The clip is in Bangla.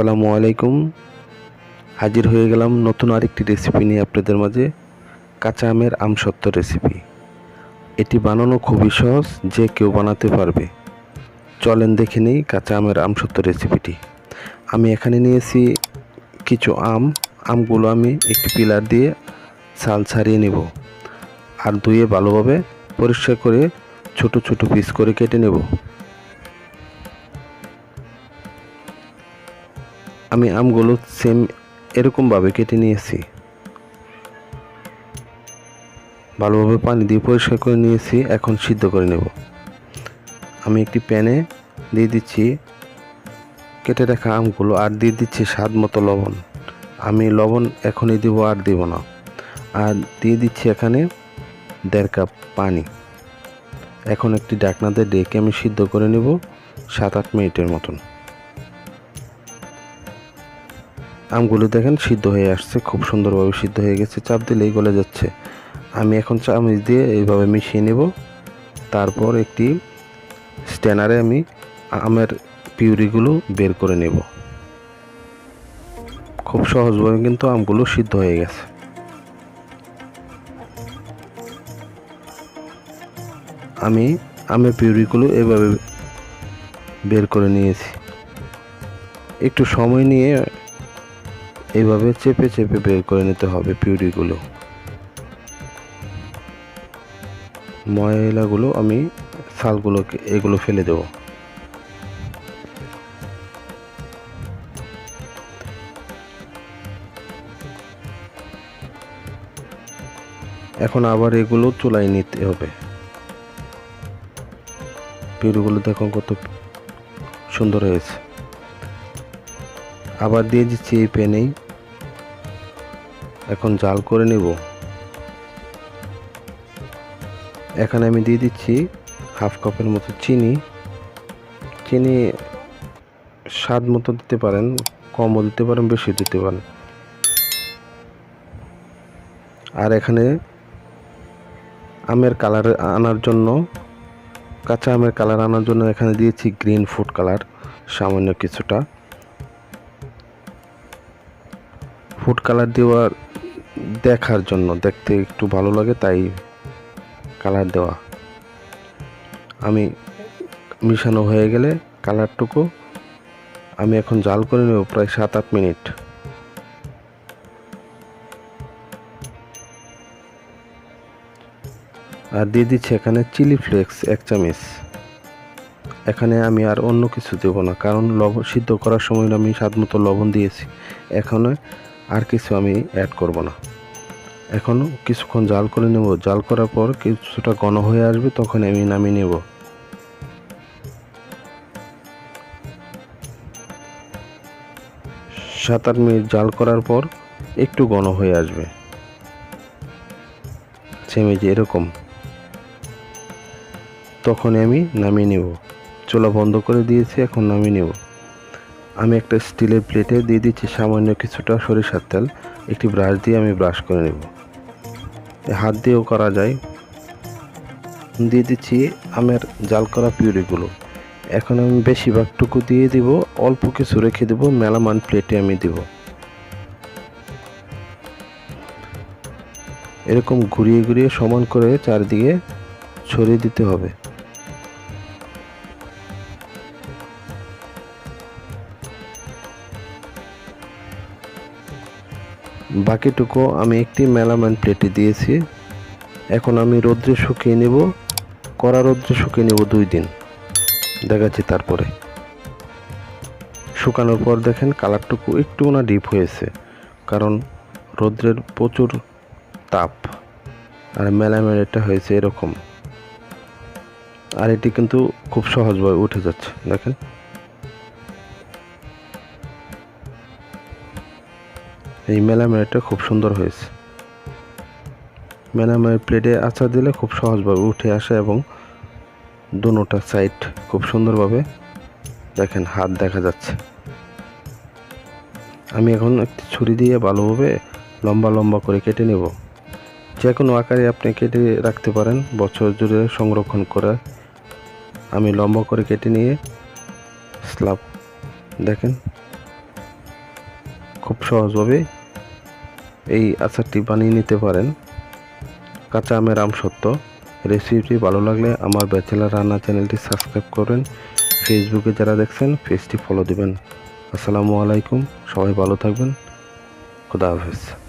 আসসালামু আলাইকুম। হাজির হয়ে গেলাম নতুন আরেকটি রেসিপি নিয়ে আপনাদের মাঝে, কাঁচা আমের আমসত্ত্ব রেসিপি এটি বানানো খুবই সহজ, যে কেউ বানাতে পারবে। চলেন দেখে নিই কাঁচা আমের আমসত্ত্ব রেসিপিটি আমি এখানে নিয়েছি কিছু আম। আমগুলো আমি একটি পিলার দিয়ে ছাল ছাড়িয়ে নেব। আর ধুয়ে ভালোভাবে পরিষ্কার করে ছোট ছোট পিস করে কেটে নেব। আমি আমগুলো সেম এরকমভাবে কেটে নিয়েছি। ভালোভাবে পানি দিয়ে পরিষ্কার করে নিয়েছি, এখন সিদ্ধ করে নেব। আমি একটি প্যানে দিয়ে দিচ্ছি, কেটে রাখা আমগুলো আর দিয়ে দিচ্ছি স্বাদ মতো লবণ। আমি লবণ এখনই দিব আর দিব না। আর দিয়ে দিচ্ছি এখানে দেড় কাপ পানি। এখন একটি ডাকনাতে ডেকে আমি সিদ্ধ করে নেব সাত আট মিনিটের মতন। আমগুলো দেখেন সিদ্ধ হয়ে আসছে, খুব সুন্দরভাবে সিদ্ধ হয়ে গেছে, চাপ দিলেই গলে যাচ্ছে। আমি এখন চামচ দিয়ে এইভাবে মিশিয়ে নেব। তারপর একটি স্ট্যানারে আমি আমের পিউরিগুলো বের করে নেব। খুব সহজভাবে কিন্তু আমগুলো সিদ্ধ হয়ে গেছে। আমি আমের পিউরিগুলো এভাবে বের করে নিয়েছি। একটু সময় নিয়ে এইভাবে চেপে চেপে বের করে নিতে হবে পিউরিগুলো। ময়লাগুলো আমি ছালগুলোকে, এগুলো ফেলে দেব। এখন আবার এগুলো চুলাই নিতে হবে। পিউরিগুলো দেখুন কত সুন্দর হয়েছে। আবার দিয়ে দিচ্ছি এই প্যানেই। এখন জাল করে নেব। এখানে আমি দিয়ে দিচ্ছি হাফ কাপের মতো চিনি। চিনি স্বাদ মতো দিতে পারেন, কমও দিতে পারেন বেশি দিতে পারেন। আর এখানে আমের কালার আনার জন্য, কাঁচা আমের কালার আনার জন্য এখানে দিয়েছি গ্রিন ফুড কালার, সামান্য কিছুটা। ফুড কালার দেওয়ার দেখার জন্য। দেখতে একটু ভালো লাগে, তাই কালার দেওয়া। আমি মিশানো হয়ে গেলে কালারটুকু আমি এখন জাল করে নেব প্রায় সাত আট মিনিট। আর দিয়ে দিচ্ছি এখানে চিলি ফ্লেক্স, এক চামচ। এখানে আমি আর অন্য কিছু দেব না, কারণ লবণ সিদ্ধ করার সময় আমি স্বাদ মতো লবণ দিয়েছি। এখানে আর কিছু আমি অ্যাড করব না। এখন কিছুক্ষণ জাল করে নেব। জাল করার পর কিছুটা ঘন হয়ে আসবে, তখন আমি নামিয়ে নেব। সাত আট মিনিট জাল করার পর একটু ঘন হয়ে আসবে। সেমে যে এরকম। তখন আমি নামিয়ে নেব। চোলা বন্ধ করে দিয়েছি, এখন নামিয়ে নেব। আমি একটা স্টিলের প্লেটে দিয়ে দিচ্ছি সামান্য কিছুটা সরিষার তেল। একটি ব্রাশ দিয়ে আমি ব্রাশ করে নেব। হাত দিয়েও করা যায়। দিয়ে দিচ্ছি আমের জাল করা পিউরিগুলো। এখন আমি বেশিরভাগটুকু দিয়ে দিব, অল্প কিছু রেখে দেব, মেলামান প্লেটে আমি দেব। এরকম ঘুরিয়ে ঘুরিয়ে সমান করে চারদিকে ছড়িয়ে দিতে হবে। বাকিটুকু আমি একটি মেলামান প্লেটে দিয়েছি। এখন আমি রোদ্রে শুকিয়ে নেব, কড়া রোদ্রে শুকিয়ে নেব দুই দিন। দেখাচ্ছি তারপরে। শুকানোর পর দেখেন কালারটুকু একটু না ডিপ হয়েছে, কারণ রোদ্রের প্রচুর তাপ, আর মেলামেলাটা হয়েছে এরকম। আর এটি কিন্তু খুব সহজভাবে উঠে যাচ্ছে, দেখেন। এই মেলা মেলামেলাটা খুব সুন্দর হয়েছে। মেলা মেলামেলার প্লেটে আচার দিলে খুব সহজভাবে উঠে আসে এবং দুটা সাইড খুব সুন্দরভাবে দেখেন হাত দেখা যাচ্ছে। আমি এখন একটি ছুরি দিয়ে ভালোভাবে লম্বা লম্বা করে কেটে নেব। যে কোনো আকারে আপনি কেটে রাখতে পারেন, বছর জুড়ে সংরক্ষণ করে। আমি লম্বা করে কেটে নিয়ে স্লাব দেখেন, খুব সহজভাবে এই আচারটি বানিয়ে নিতে পারেন। কাঁচা আমের আমসত্ত্ব রেসিপিটি ভালো লাগলে আমার ব্যাচেলার রান্না চ্যানেলটি সাবস্ক্রাইব করবেন। ফেসবুকে যারা দেখছেন, পেজটি ফলো দিবেন। আসসালামু আলাইকুম। সবাই ভালো থাকবেন। খুদা হাফেজ।